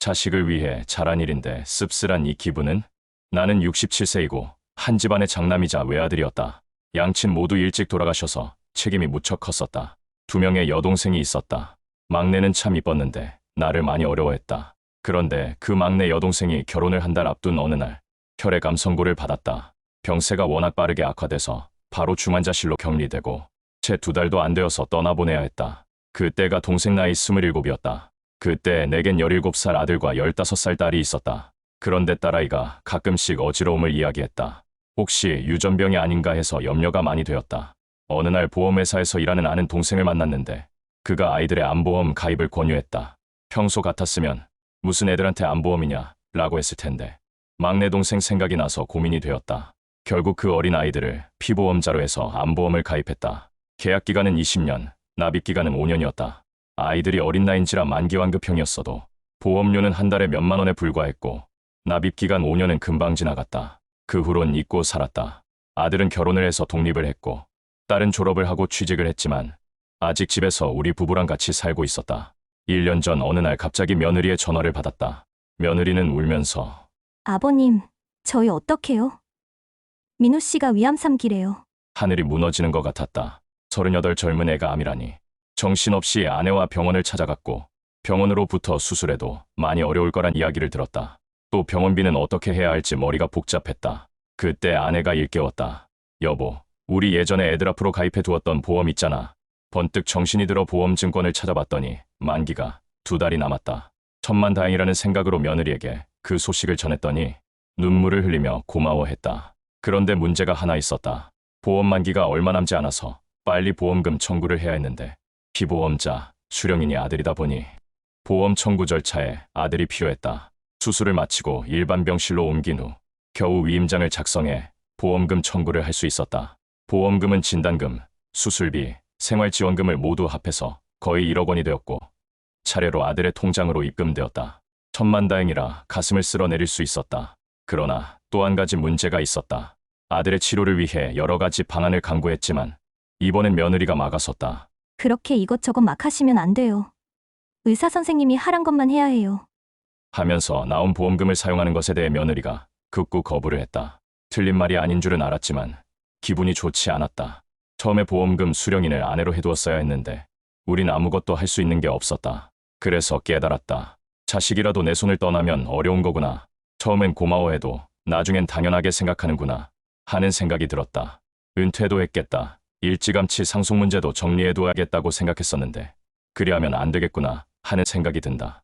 자식을 위해 잘한 일인데 씁쓸한 이 기분은? 나는 67세이고 한 집안의 장남이자 외아들이었다. 양친 모두 일찍 돌아가셔서 책임이 무척 컸었다. 두 명의 여동생이 있었다. 막내는 참 이뻤는데 나를 많이 어려워했다. 그런데 그 막내 여동생이 결혼을 한 달 앞둔 어느 날 혈액 암 선고를 받았다. 병세가 워낙 빠르게 악화돼서 바로 중환자실로 격리되고 채 두 달도 안 되어서 떠나보내야 했다. 그때가 동생 나이 27이었다. 그때 내겐 17살 아들과 15살 딸이 있었다. 그런데 딸아이가 가끔씩 어지러움을 이야기했다. 혹시 유전병이 아닌가 해서 염려가 많이 되었다. 어느 날 보험회사에서 일하는 아는 동생을 만났는데 그가 아이들의 암보험 가입을 권유했다. 평소 같았으면 무슨 애들한테 암보험이냐 라고 했을 텐데 막내 동생 생각이 나서 고민이 되었다. 결국 그 어린 아이들을 피보험자로 해서 암보험을 가입했다. 계약 기간은 20년, 납입 기간은 5년이었다. 아이들이 어린 나이인지라 만기환급형이었어도 보험료는 한 달에 몇만 원에 불과했고 납입 기간 5년은 금방 지나갔다. 그 후론 잊고 살았다. 아들은 결혼을 해서 독립을 했고 딸은 졸업을 하고 취직을 했지만 아직 집에서 우리 부부랑 같이 살고 있었다. 1년 전 어느 날 갑자기 며느리의 전화를 받았다. 며느리는 울면서 아버님, 저희 어떡해요? 민우 씨가 위암 3기래요. 하늘이 무너지는 것 같았다. 38 젊은 애가 암이라니. 정신없이 아내와 병원을 찾아갔고 병원으로부터 수술해도 많이 어려울 거란 이야기를 들었다. 또 병원비는 어떻게 해야 할지 머리가 복잡했다. 그때 아내가 일깨웠다. 여보, 우리 예전에 애들 앞으로 가입해 두었던 보험 있잖아. 번뜩 정신이 들어 보험 증권을 찾아봤더니 만기가 두 달이 남았다. 천만 다행이라는 생각으로 며느리에게 그 소식을 전했더니 눈물을 흘리며 고마워했다. 그런데 문제가 하나 있었다. 보험 만기가 얼마 남지 않아서 빨리 보험금 청구를 해야 했는데 피보험자 수령인이 아들이다 보니 보험 청구 절차에 아들이 필요했다. 수술을 마치고 일반 병실로 옮긴 후 겨우 위임장을 작성해 보험금 청구를 할 수 있었다. 보험금은 진단금, 수술비, 생활지원금을 모두 합해서 거의 1억 원이 되었고 차례로 아들의 통장으로 입금되었다. 천만다행이라 가슴을 쓸어내릴 수 있었다. 그러나 또 한 가지 문제가 있었다. 아들의 치료를 위해 여러 가지 방안을 강구했지만 이번엔 며느리가 막아섰다. 그렇게 이것저것 막 하시면 안 돼요. 의사 선생님이 하란 것만 해야 해요. 하면서 나온 보험금을 사용하는 것에 대해 며느리가 극구 거부를 했다. 틀린 말이 아닌 줄은 알았지만 기분이 좋지 않았다. 처음에 보험금 수령인을 아내로 해두었어야 했는데 우린 아무것도 할 수 있는 게 없었다. 그래서 깨달았다. 자식이라도 내 손을 떠나면 어려운 거구나. 처음엔 고마워해도 나중엔 당연하게 생각하는구나. 하는 생각이 들었다. 은퇴도 했겠다. 일찌감치 상속 문제도 정리해둬야겠다고 생각했었는데 그리하면 안 되겠구나 하는 생각이 든다.